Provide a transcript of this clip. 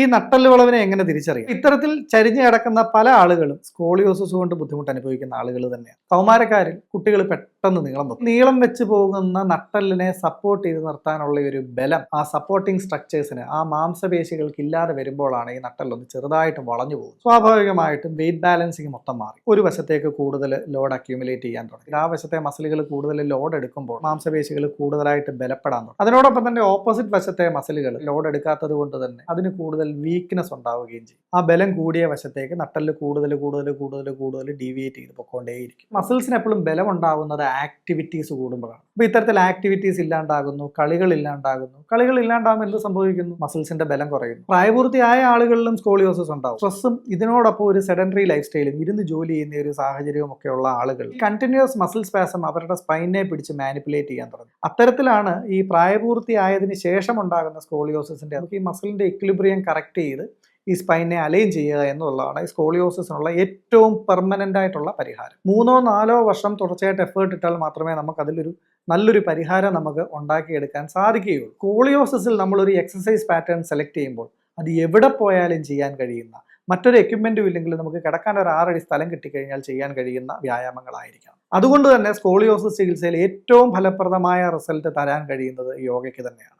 ഈ നട്ടൽ വളവിനെ എങ്ങനെ തിരിച്ചറിയാം? ഇത്തരത്തിൽ ചരിഞ്ഞു കിടക്കുന്ന പല ആളുകളും സ്കോളിയോസിസ് കൊണ്ട് ബുദ്ധിമുട്ട് അനുഭവിക്കുന്ന ആളുകൾ തന്നെയാണ്. കൗമാരക്കാരിൽ കുട്ടികൾ പെട്ടെന്ന് നീളം വെക്കും. നീളം വെച്ച് പോകുന്ന നട്ടലിനെ സപ്പോർട്ട് ചെയ്ത് നിർത്താനുള്ള ഒരു ബലം ആ സപ്പോർട്ടിംഗ് സ്ട്രക്ചേഴ്സിന് ആ മാംസപേശികൾക്ക് ഇല്ലാതെ വരുമ്പോഴാണ് ഈ നട്ടലൊന്ന് ചെറുതായിട്ടും വളഞ്ഞു പോകുന്നത്. സ്വാഭാവികമായിട്ടും വെയിറ്റ് ബാലൻസിങ് മൊത്തം മാറി. ഒരു വശത്തേക്ക് കൂടുതൽ ലോഡ് അക്യൂമുലേറ്റ് ചെയ്യാൻ തുടങ്ങി. ആ വശത്തെ മസിലുകൾ കൂടുതൽ ലോഡ് എടുക്കുമ്പോൾ മാംസപേശികൾ കൂടുതലായിട്ട് ബലപ്പെടാൻ തുടങ്ങും. അതിനോടൊപ്പം തന്നെ ഓപ്പോസിറ്റ് വശത്തെ മസിലുകൾ ലോഡ് എടുക്കാത്തത് കൊണ്ട് തന്നെ അതിന് കൂടുതൽ വീക്ക്നെസ് ഉണ്ടാവുകയും ചെയ്യും. ആ ബലം കൂടിയ വശത്തേക്ക് നട്ടൽ കൂടുതൽ കൂടുതൽ കൂടുതൽ കൂടുതൽ ഡീവിയേറ്റ് ചെയ്ത് പൊക്കോണ്ടേയിരിക്കും. മസിൽസിന് എപ്പോഴും ബലം ഉണ്ടാകുന്നത് ആക്ടിവിറ്റീസ് കൂടുമ്പോഴാണ്. അപ്പോൾ ഇത്തരത്തിൽ ആക്ടിവിറ്റീസ് ഇല്ലാണ്ടാകുന്നു കളികൾ ഇല്ലാണ്ടാകുന്നു. കളികൾ ഇല്ലാണ്ടാകുമ്പോൾ എന്ത് സംഭവിക്കുന്നു? മസിൽസിന്റെ ബലം കുറയുന്നു. പ്രായപൂർത്തിയായ ആളുകളിലും സ്കോളിയോസിസ് ഉണ്ടാവും. സ്ട്രെസ്സും ഇതിനോടൊപ്പം ഒരു സെഡൻഡറി ലൈഫ് സ്റ്റൈലും ഇരുന്ന് ജോലി ചെയ്യുന്ന ഒരു സാഹചര്യവും ഒക്കെ ഉള്ള ആളുകൾ. കണ്ടിന്യൂസ് മസിൽ സ്പാസം അവരുടെ സ്പൈനെ പിടിച്ച് മാനിപ്പുലേറ്റ് ചെയ്യാൻ തുടങ്ങും. അത്തരത്തിലാണ് ഈ പ്രായപൂർത്തിയായതിനു ശേഷം ഉണ്ടാകുന്ന സ്കോളിയോസിന്റെ നമുക്ക് ഈ മസിലിന്റെ ഇക്ലിബ്രിയം കറക്റ്റ് ചെയ്ത് ഈ സ്പൈനെ അലൈൻ ചെയ്യുക എന്നുള്ളതാണ് ഈ സ്കോളിയോസിസിനുള്ള ഏറ്റവും പെർമനന്റ് ആയിട്ടുള്ള പരിഹാരം. മൂന്നോ നാലോ വർഷം തുടർച്ചയായിട്ട് എഫേർട്ട് ഇട്ടാൽ മാത്രമേ നമുക്ക് അതിലൊരു നല്ലൊരു പരിഹാരം നമുക്ക് ഉണ്ടാക്കിയെടുക്കാൻ സാധിക്കുകയുള്ളൂ. സ്കോളിയോസിൽ നമ്മളൊരു എക്സസൈസ് പാറ്റേൺ സെലക്ട് ചെയ്യുമ്പോൾ അത് എവിടെ പോയാലും ചെയ്യാൻ കഴിയുന്ന മറ്റൊരു എക്യുപ്മെന്റും ഇല്ലെങ്കിൽ നമുക്ക് കിടക്കാൻ ഒരു ആറടി സ്ഥലം കിട്ടിക്കഴിഞ്ഞാൽ ചെയ്യാൻ കഴിയുന്ന വ്യായാമങ്ങളായിരിക്കണം. അതുകൊണ്ട് തന്നെ സ്കോളിയോസിസ് ചികിത്സയിൽ ഏറ്റവും ഫലപ്രദമായ റിസൾട്ട് തരാൻ കഴിയുന്നത് യോഗയ്ക്ക് തന്നെയാണ്.